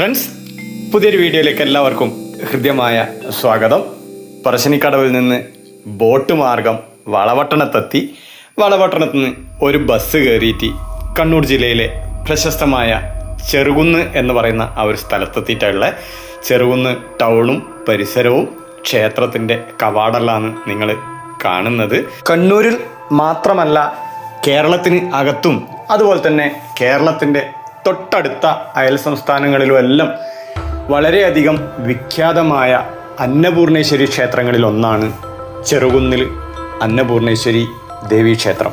Friends പുതിയൊരു വീഡിയോയിലേക്ക് എല്ലാവർക്കും ഹൃദ്യമായ സ്വാഗതം. പറശ്ശിനിക്കടവിൽ നിന്ന് ബോട്ട് മാർഗം വളവട്ടണത്തെത്തി വളവട്ടണത്ത് നിന്ന് ഒരു ബസ് കയറിയിട്ട് കണ്ണൂർ ജില്ലയിലെ പ്രശസ്തമായ ചെറുകുന്ന് എന്ന് പറയുന്ന ആ ഒരു സ്ഥലത്തെത്തിയിട്ടുള്ള ചെറുകുന്ന് ടൗണും പരിസരവും ക്ഷേത്രത്തിന്റെ കവാടലാണ് നിങ്ങൾ കാണുന്നത്. കണ്ണൂരിൽ മാത്രമല്ല കേരളത്തിന് അകത്തും അതുപോലെ തന്നെ കേരളത്തിന്റെ തൊട്ടടുത്ത അയൽ സംസ്ഥാനങ്ങളിലുമെല്ലാം വളരെയധികം വിഖ്യാതമായ അന്നപൂർണേശ്വരി ക്ഷേത്രങ്ങളിൽ ഒന്നാണ് ചെറുകുന്നിൽ അന്നപൂർണേശ്വരി ദേവീക്ഷേത്രം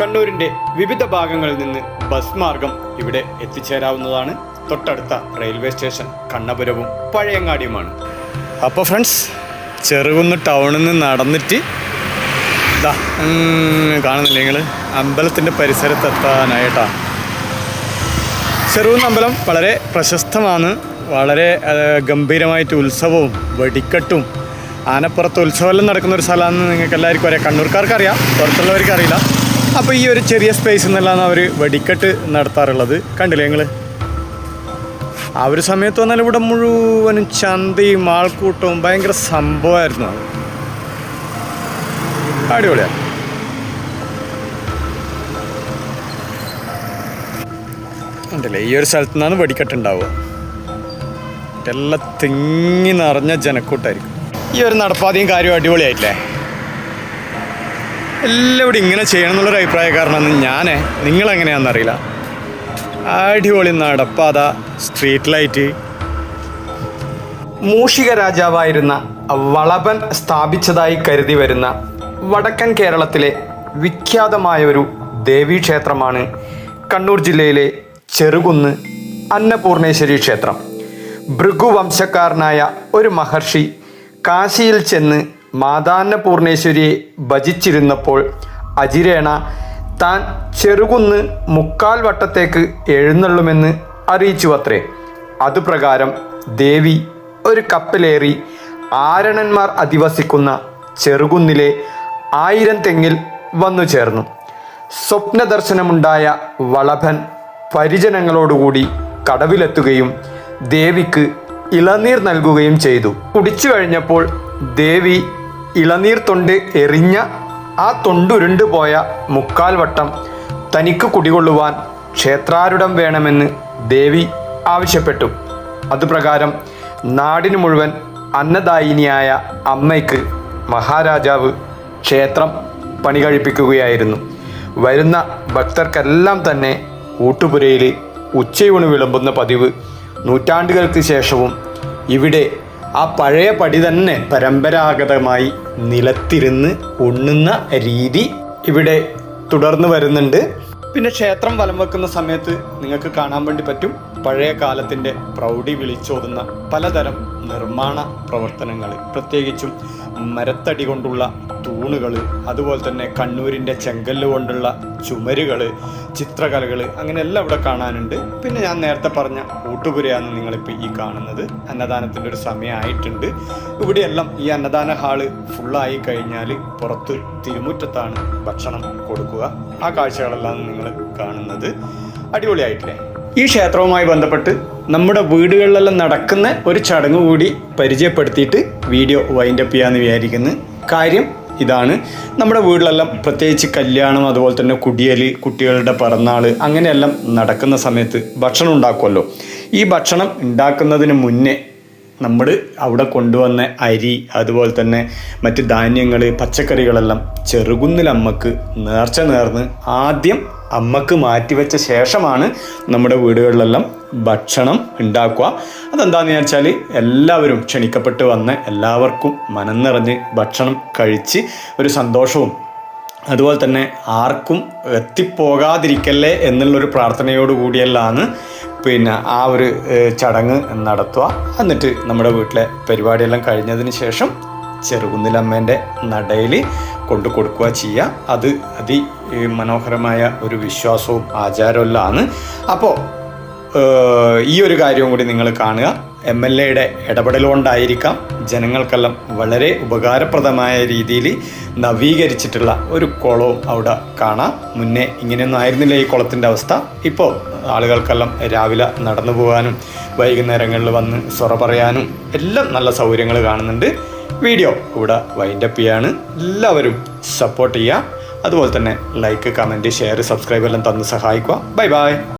കണ്ണൂരിന്റെ വിവിധ ഭാഗങ്ങളിൽ നിന്ന് ബസ് മാർഗം ഇവിടെ എത്തിച്ചേരാവുന്നതാണ്. തൊട്ടടുത്ത റെയിൽവേ സ്റ്റേഷൻ കണ്ണപുരവും പഴയങ്ങാടിയുമാണ്. അപ്പോൾ ഫ്രണ്ട്സ് ചെറുകുന്ന് ടൗണിൽ നിന്ന് നടന്നിട്ട് ഇതാ കാണുന്നില്ല നിങ്ങൾ അമ്പലത്തിന്റെ പരിസരത്ത് എത്താനായിട്ടാ ചെറുകുന്ന് അമ്പലം വളരെ പ്രശസ്തമാണ്. വളരെ ഗംഭീരമായിട്ട് ഉത്സവവും വെടിക്കെട്ടും ആനപ്പുറത്ത് ഉത്സവമെല്ലാം നടക്കുന്ന ഒരു സ്ഥലമാണെന്ന് നിങ്ങൾക്ക് എല്ലാവർക്കും അറിയാം. കണ്ണൂർക്കാർക്ക് അറിയാം പുറത്തുള്ളവർക്ക് അറിയില്ല. അപ്പോൾ ഈ ഒരു ചെറിയ സ്പേസ് എന്നുള്ളതാണ് അവർ വെടിക്കെട്ട് നടത്താറുള്ളത്. കണ്ടില്ലേ നിങ്ങൾ ആ ഒരു സമയത്ത് വന്നാൽ ഇവിടെ മുഴുവനും ചന്തയും ആൾക്കൂട്ടവും ഭയങ്കര സംഭവമായിരുന്നു അടിപൊളിയാണ് ഉണ്ടല്ലേ? ഈ ഒരു സ്ഥലത്തു നിന്നാണ് വെടിക്കെട്ടുണ്ടാവുക എല്ലാം തിങ്ങി നിറഞ്ഞ ജനക്കൂട്ടായിരിക്കും. ഈ ഒരു നടപ്പാതയും കാര്യവും അടിപൊളിയായിട്ടില്ലേ? എല്ലാവരും ഇങ്ങനെ ചെയ്യണം എന്നുള്ളൊരു അഭിപ്രായക്കാരനാണ് ഞാനേ നിങ്ങളെങ്ങനെയാണെന്നറിയില്ല അടിപൊളി നടപ്പാത സ്ട്രീറ്റ് ലൈറ്റ്. മൂഷിക രാജാവായിരുന്ന വളപൻ സ്ഥാപിച്ചതായി കരുതി വരുന്ന വടക്കൻ കേരളത്തിലെ വിഖ്യാതമായ ഒരു ദേവീക്ഷേത്രമാണ് കണ്ണൂർ ജില്ലയിലെ ചെറുകുന്ന് അന്നപൂർണേശ്വരി ക്ഷേത്രം. ഭൃഗുവംശക്കാരനായ ഒരു മഹർഷി കാശിയിൽ ചെന്ന് മാതാന്നപൂർണേശ്വരിയെ ഭജിച്ചിരുന്നപ്പോൾ അജിരേണ താൻ ചെറുകുന്ന് മുക്കാൽ വട്ടത്തേക്ക് എഴുന്നള്ളുമെന്ന് അറിയിച്ചു അത്രേ അതുപ്രകാരം ദേവി ഒരു കപ്പലേറി ആരണന്മാർ അധിവസിക്കുന്ന ചെറുകുന്നിലെ ആയിരം തെങ്ങിൽ വന്നു ചേർന്നു സ്വപ്നദർശനമുണ്ടായ വളഭൻ പരിജനങ്ങളോടുകൂടി കടവിലെത്തുകയും ദേവിക്ക് ഇളനീർ നൽകുകയും ചെയ്തു. കുടിച്ചു കഴിഞ്ഞപ്പോൾ ദേവി ഇളനീർ തൊണ്ട് എറിഞ്ഞ ആ തൊണ്ടുരുണ്ടു പോയ മുക്കാൽ വട്ടം തനിക്ക് കുടികൊള്ളുവാൻ ക്ഷേത്രാരുടം വേണമെന്ന് ദേവി ആവശ്യപ്പെട്ടു. അതുപ്രകാരം നാടിന് മുഴുവൻ അന്നദായിനിയായ അമ്മയ്ക്ക് മഹാരാജാവ് ക്ഷേത്രം പണി കഴിപ്പിക്കുകയായിരുന്നു വരുന്ന ഭക്തർക്കെല്ലാം തന്നെ ഊട്ടുപുരയിൽ ഉച്ചയൂണ് വിളമ്പുന്ന പതിവ് നൂറ്റാണ്ടുകൾക്ക് ശേഷവും ഇവിടെ ആ പഴയ പടി തന്നെ പരമ്പരാഗതമായി നിലത്തിരുന്ന് ഉണ്ണുന്ന രീതി ഇവിടെ തുടർന്ന് വരുന്നുണ്ട്. പിന്നെ ക്ഷേത്രം വലം വെക്കുന്ന സമയത്ത് നിങ്ങൾക്ക് കാണാൻ വേണ്ടി പറ്റും. പഴയ കാലത്തിന്റെ പ്രൗഢി വിളിച്ചോതുന്ന പലതരം നിർമ്മാണ പ്രവർത്തനങ്ങൾ പ്രത്യേകിച്ചും മരത്തടി കൊണ്ടുള്ള തൂണുകൾ അതുപോലെ തന്നെ കണ്ണൂരിന്റെ ചെങ്കല്ല് കൊണ്ടുള്ള ചുമരുകൾ ചിത്രകലകൾ അങ്ങനെ എല്ലാം ഇവിടെ കാണാനുണ്ട്. പിന്നെ ഞാൻ നേരത്തെ പറഞ്ഞ കൂട്ടുപുരയാണ് നിങ്ങളിപ്പോൾ ഈ കാണുന്നത്. അന്നദാനത്തിന്റെ ഒരു സമയമായിട്ടുണ്ട്. ഇവിടെയെല്ലാം ഈ അന്നദാന ഹാൾ ഫുള്ളായി കഴിഞ്ഞാൽ പുറത്ത് തിരുമുറ്റത്താണ് ഭക്ഷണം കൊടുക്കുക. ആ കാഴ്ചകളെല്ലാം നിങ്ങൾ കാണുന്നത്. അടിപൊളിയായിട്ടില്ലേ? ഈ ക്ഷേത്രവുമായി ബന്ധപ്പെട്ട് നമ്മുടെ വീടുകളിലെല്ലാം നടക്കുന്ന ഒരു ചടങ്ങ് കൂടി പരിചയപ്പെടുത്തിയിട്ട് വീഡിയോ വൈൻഡപ്പ് ചെയ്യാമെന്ന് വിചാരിക്കുന്നു. കാര്യം ഇതാണ്. നമ്മുടെ വീട്ടിലെല്ലാം പ്രത്യേകിച്ച് കല്യാണം അതുപോലെ തന്നെ കുടിയൽ കുട്ടികളുടെ പിറന്നാൾ അങ്ങനെയെല്ലാം നടക്കുന്ന സമയത്ത് ഭക്ഷണം ഉണ്ടാക്കുമല്ലോ. ഈ ഭക്ഷണം ഉണ്ടാക്കുന്നതിന് മുന്നേ നമ്മൾ അവിടെ കൊണ്ടുവന്ന അരി അതുപോലെ തന്നെ മറ്റ് ധാന്യങ്ങൾ പച്ചക്കറികളെല്ലാം ചെറുകുന്നിലമ്മക്ക് നേർച്ച നേർന്ന് ആദ്യം അമ്മയ്ക്ക് മാറ്റിവെച്ച ശേഷമാണ് നമ്മുടെ വീടുകളിലെല്ലാം ഭക്ഷണം ഉണ്ടാക്കുക. അതെന്താണെന്ന് വെച്ചാൽ എല്ലാവരും ക്ഷണിക്കപ്പെട്ട് വന്ന് എല്ലാവർക്കും മനം നിറഞ്ഞ് ഭക്ഷണം കഴിച്ച് ഒരു സന്തോഷവും അതുപോലെ തന്നെ ആർക്കും എത്തിപ്പോകാതിരിക്കല്ലേ എന്നുള്ളൊരു പ്രാർത്ഥനയോട് കൂടിയല്ലാണ് പിന്നെ ആ ഒരു ചടങ്ങ് നടത്തുക. എന്നിട്ട് നമ്മുടെ വീട്ടിലെ പരിപാടിയെല്ലാം കഴിഞ്ഞതിന് ശേഷം ചെറുകുന്നിലമ്മേന്റെ നടയിൽ കൊണ്ടു കൊടുക്കുക ചെയ്യുക. അത് അതി മനോഹരമായ ഒരു വിശ്വാസവും ആചാരമെല്ലാം അപ്പോൾ ഈ ഒരു കാര്യവും കൂടി നിങ്ങൾ കാണുക. എം എൽ എയുടെ ഇടപെടലുകൊണ്ടായിരിക്കാം ജനങ്ങൾക്കെല്ലാം വളരെ ഉപകാരപ്രദമായ രീതിയിൽ നവീകരിച്ചിട്ടുള്ള ഒരു കുളവും അവിടെ കാണാം. മുന്നേ ഇങ്ങനെയൊന്നും ആയിരുന്നില്ല ഈ കുളത്തിന്റെ അവസ്ഥ. ഇപ്പോൾ ആളുകൾക്കെല്ലാം രാവിലെ നടന്നു പോകാനും വൈകുന്നേരങ്ങളിൽ വന്ന് സൊറ പറയാനും എല്ലാം നല്ല സൗകര്യങ്ങൾ കാണുന്നുണ്ട്. വീഡിയോ. ഇവിടെ വൈൻഡപ്പ് ചെയ്യാണ്. എല്ലാവരും സപ്പോർട്ട് ചെയ്യുക. അതുപോലെ തന്നെ ലൈക്ക് കമന്റ് ഷെയർ സബ്സ്ക്രൈബ് എല്ലാം തന്ന് സഹായിക്കുക. Bye bye